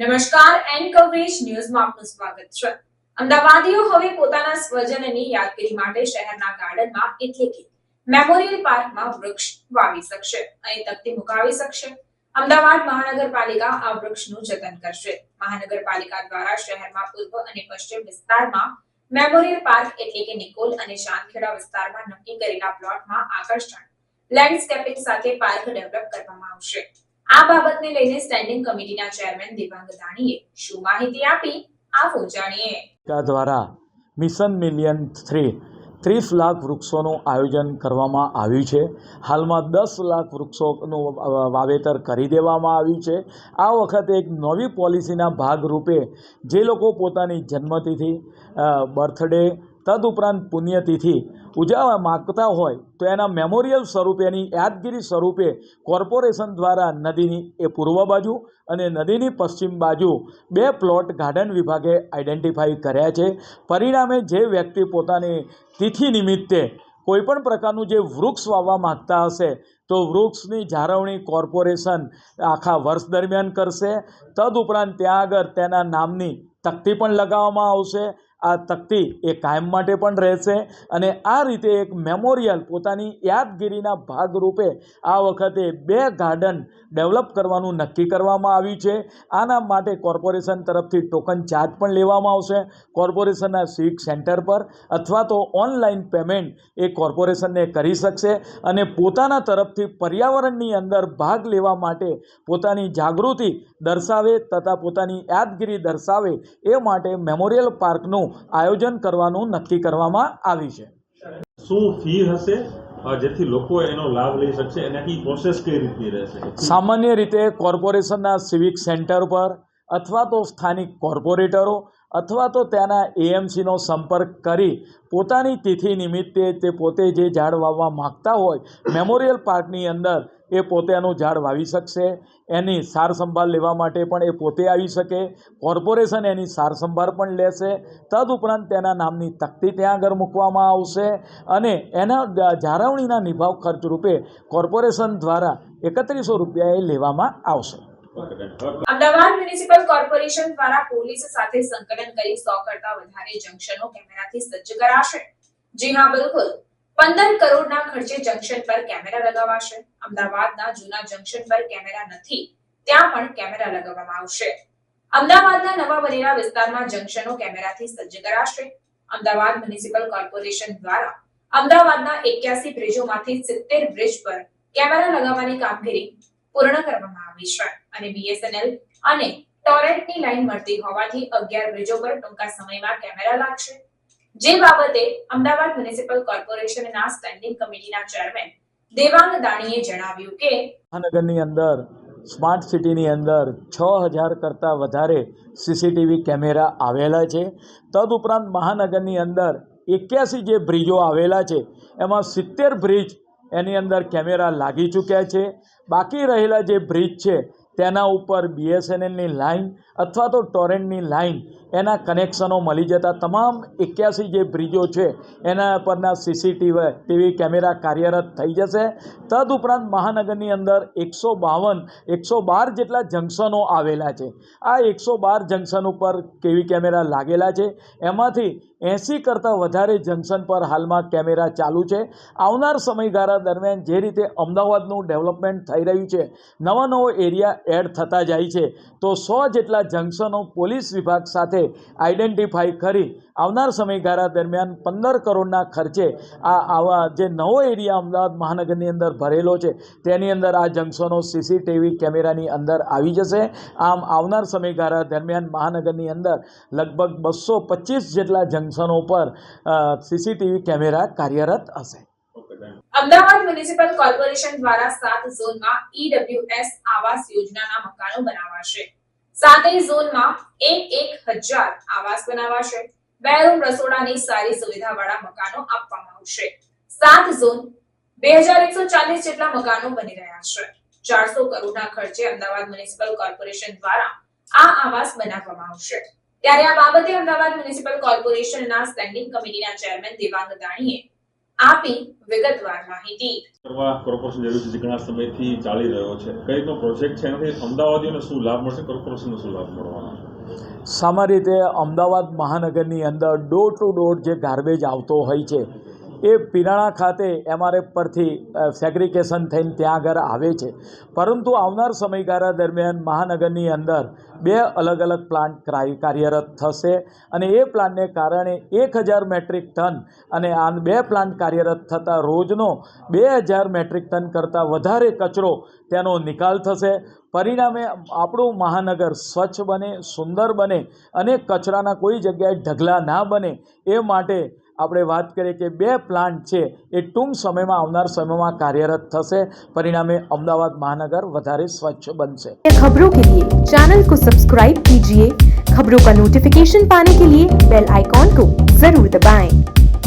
નમસ્કાર N coverage ન્યૂઝમાં આપનું સ્વાગત છે. અમદાવાદીઓ હવે પોતાના સ્વજનની યાદગીરી માટે શહેરના ગાર્ડનમાં એટલે કે મેમોરિયલ પાર્કમાં વૃક્ષ વાવી શકશે અહીં તકતી મુકાવી શકશે. અમદાવાદ મહાનગરપાલિકા આ વૃક્ષનું જતન કરશે. મહાનગરપાલિકા દ્વારા શહેરમાં પૂર્વ અને પશ્ચિમ વિસ્તારમાં મેમોરિયલ પાર્ક એટલે કે નિકોલ અને ચાંદખેડા વિસ્તારમાં નક્કી કરેલા પ્લોટમાં આકર્ષણ. લેન્ડસ્કેપિંગ સાથે પાર્ક ડેવલપ કરવામાં આવશે. આ બાબતને લઈને સ્ટેન્ડિંગ કમિટીના ચેરમેન દેવાંગ દાણીએ શું માહિતી આપી? આવો જાણીએ. દ્વારા મિશન મિલિયન થ્રી, ત્રીસ લાખ વૃક્ષોનું આયોજન કરવામાં આવ્યું છે. હાલમાં દસ લાખ વૃક્ષોનું વાવેતર કરી દેવામાં આવ્યું છે. આ વખતે એક નવી પોલિસીના ભાગરૂપે જે લોકો પોતાની જન્મતિથિ બર્થડે, તદુપરાંત પુણ્યતિથિ ઉજવવા માગતા હોય તો એના મેમોરિયલ સ્વરૂપે, એની યાદગીરી સ્વરૂપે કોર્પોરેશન દ્વારા નદીની એ પૂર્વ બાજુ અને નદીની પશ્ચિમ બાજુ બે પ્લોટ ગાર્ડન વિભાગે આઈડેન્ટિફાઈ કર્યા છે. પરિણામે જે વ્યક્તિ પોતાની તિથિ નિમિત્તે કોઈપણ પ્રકારનું જે વૃક્ષ વાવવા માગતા હશે, તો વૃક્ષની જાળવણી કોર્પોરેશન આખા વર્ષ દરમિયાન કરશે. તદુપરાંત ત્યાં આગળ તેના નામની તકતી પણ લગાવવામાં આવશે. આ તકતી એ કાયમ માટે પણ રહેશે અને આ રીતે એક મેમોરિયલ પોતાની યાદગીરીના ભાગરૂપે આ વખતે બે ગાર્ડન ડેવલપ કરવાનું નક્કી કરવામાં આવ્યું છે. આના માટે કોર્પોરેશન તરફથી ટોકન ચાર્જ પણ લેવામાં આવશે. કોર્પોરેશનના સિવિક સેન્ટર પર અથવા તો ઓનલાઈન પેમેન્ટ એ કોર્પોરેશનને કરી શકશે અને પોતાના તરફથી પર્યાવરણની અંદર ભાગ લેવા માટે પોતાની જાગૃતિ દર્શાવે તથા પોતાની યાદગીરી દર્શાવે એ માટે મેમોરિયલ પાર્કનું આયોજન કરવાનું નક્કી કરવામાં આવ્યું છે. શું ફી હશે? જેથી લોકો એનો લાભ લઈ શકશે અને પ્રોસેસ કઈ રીતની રહેશે? સામાન્ય રીતે કોર્પોરેશનના સિવિક સેન્ટર પર અથવા તો સ્થાનિક કોર્પોરેટરો અથવા તો તેના એએમસીનો સંપર્ક કરી પોતાની તિથિ નિમિત્તે તે પોતે જે ઝાડ વાવવા માગતા હોય, મેમોરિયલ પાર્કની અંદર એ પોતે એનું ઝાડ વાવી શકશે. એની સાર સંભાળ લેવા માટે પણ એ પોતે આવી શકે. કોર્પોરેશન એની સાર સંભાળ પણ લેશે. તદુપરાંત તેના નામની તકતી ત્યાં આગળ મૂકવામાં આવશે અને એના જાળવણીના નિભાવ ખર્ચ રૂપે કોર્પોરેશન દ્વારા એકત્રીસો રૂપિયા એ લેવામાં આવશે. અમદાવાદ મ્યુનિસિપલ કોર્પોરેશન દ્વારા પોલીસ સાથે સંકલન કરી સો કરતા વધારે જંકશનો કેમેરાથી સજ્જ કરાશે. જી હા, બિલકુલ. પંદર કરોડના ખર્ચે જંકશન પર કેમેરા લગાવાશે. અમદાવાદના જૂના જંકશન પર કેમેરા નથી. ત્યાં પણ કેમેરા લગાવવામાં આવશે. અમદાવાદના નવા બનેલા વિસ્તારમાં જંકશનો કેમેરાથી સજ્જ કરાશે. અમદાવાદ મ્યુનિસિપલ કોર્પોરેશન દ્વારા અમદાવાદના એક્યાસી બ્રિજોમાંથી સિત્તેર બ્રિજ પર કેમેરા લગાવવાની કામગીરી પૂર્ણ કરવામાં આવી છે. અને બીએસએનએલ અને ટોરેન્ટની લાઈન મળતી હોવાથી અગિયાર બ્રિજો પર ટૂંકા સમયમાં કેમેરા લાગશે. જે બાબતે અમદાવાદ મ્યુનિસિપલ કોર્પોરેશનના સ્ટેન્ડિંગ કમિટીના ચેરમેન દેવાંગ દાણીએ જણાવ્યું કે મહાનગરની અંદર, સ્માર્ટ સિટીની અંદર છ હજાર કરતાં વધારે સીસીટીવી કેમેરા આવેલા છે. તદુપરાંત મહાનગરની અંદર એક્યાસી જે બ્રિજો આવેલા છે, એમાં સિત્તેર બ્રિજ એની અંદર કેમેરા લાગી ચૂક્યા છે. બાકી રહેલા જે બ્રિજ છે તેના ઉપર બીએસએનએલની લાઈન અથવા તો ટોરેન્ટની લાઇન એના કનેક્શનો મળી જતા તમામ એક્યાસી જે બ્રિજો છે, એના પરના સીસીટીવી ટીવી કેમેરા કાર્યરત થઈ જશે. તદઉપરાંત મહાનગરની અંદર એકસો બાવન, એકસો બાર જેટલા જંકશનો આવેલા છે. આ એકસો બાર જંકશન ઉપર કેવી કેમેરા લાગેલા છે? એમાંથી એંસી કરતાં વધારે જંકશન પર હાલમાં કેમેરા ચાલુ છે. આવનાર સમયગાળા દરમિયાન જે રીતે અમદાવાદનું ડેવલપમેન્ટ થઈ રહ્યું છે, નવા નવો એરિયા એડ થતા જાય છે, તો સો જેટલા જંકશનો પોલીસ વિભાગ સાથે આઈડેન્ટિફાઈ કરી આવનાર સમયગાળા દરમિયાન પંદર કરોડના ખર્ચે આ આવા જે નવો એરિયા અમદાવાદ મહાનગરની અંદર ભરેલો છે, તેની અંદર આ જંકશનો સીસીટીવી કેમેરાની અંદર આવી જશે. આમ આવનાર સમયગાળા દરમિયાન મહાનગરની અંદર લગભગ બસો પચીસ જેટલા જંકશનો પર સીસીટીવી કેમેરા કાર્યરત હશે. અમદાવાદ મ્યુનિસિપલ કોર્પોરેશન દ્વારા સાત ઝોનમાં ઈડબ્લ્યુએસ આવાસ યોજનાના મકાનો બનાવાશે. સાતેય ઝોનમાં એક એક હજાર આવાસ બનાવાશે. બે રૂમ રસોડાની સારી સુવિધા વાળા મકાનો આપવામાં આવશે. સાત ઝોન બે હજાર એકસો ચાલીસ જેટલા મકાનો બની રહ્યા છે. ચારસો કરોડના ખર્ચે અમદાવાદ મ્યુનિસિપલ કોર્પોરેશન દ્વારા આ આવાસ બનાવવામાં આવશે. ત્યારે આ બાબતે અમદાવાદ મ્યુનિસિપલ કોર્પોરેશનના સ્ટેન્ડિંગ કમિટીના ચેરમેન દેવાંગ દાણીએ આપી વિગતવાર માહિતી. કરવા કોર્પોરેશન જરૂર છે ઘણા સમયથી ચાલી રહ્યો છે. કઈ રીતનો પ્રોજેક્ટ છે એનાથી અમદાવાદીઓને શું લાભ મળશે? કોર્પોરેશનને શું લાભ મળવાનો? છે સામાન્ય રીતે અમદાવાદ મહાનગરની અંદર ડોર ટુ ડોર જે ગાર્બેજ આવતો હોય છે એ પિરાણા ખાતે એમઆરએફ પરથી સેગ્રિકેશન થઈને ત્યાં આગળ આવે છે. પરંતુ આવનાર સમયગાળા દરમિયાન મહાનગરની અંદર બે અલગ અલગ પ્લાન્ટ ક્રાય- કાર્યરત થશે અને એ પ્લાન્ટને કારણે એક હજાર મેટ્રિક ટન અને આ બે પ્લાન્ટ કાર્યરત થતાં રોજનો બે હજાર મેટ્રિક ટન કરતાં વધારે કચરો તેનો નિકાલ થશે. પરિણામે આપણું મહાનગર સ્વચ્છ બને, સુંદર બને અને કચરાના કોઈ જગ્યાએ ઢગલા ના બને એ માટે આપણે વાત કરીએ કે બે પ્લાન્ટ છે એ ટૂંક સમયમાં આવનાર સમયમાં કાર્યરત થશે પરિણામે અમદાવાદ મહાનગર વધારે સ્વચ્છ બનશે खबरों के लिए चैनल को सब्सक्राइब कीजिए खबरों का नोटिफिकेशन पाने के लिए बेल आइकॉन को जरूर दबाएं।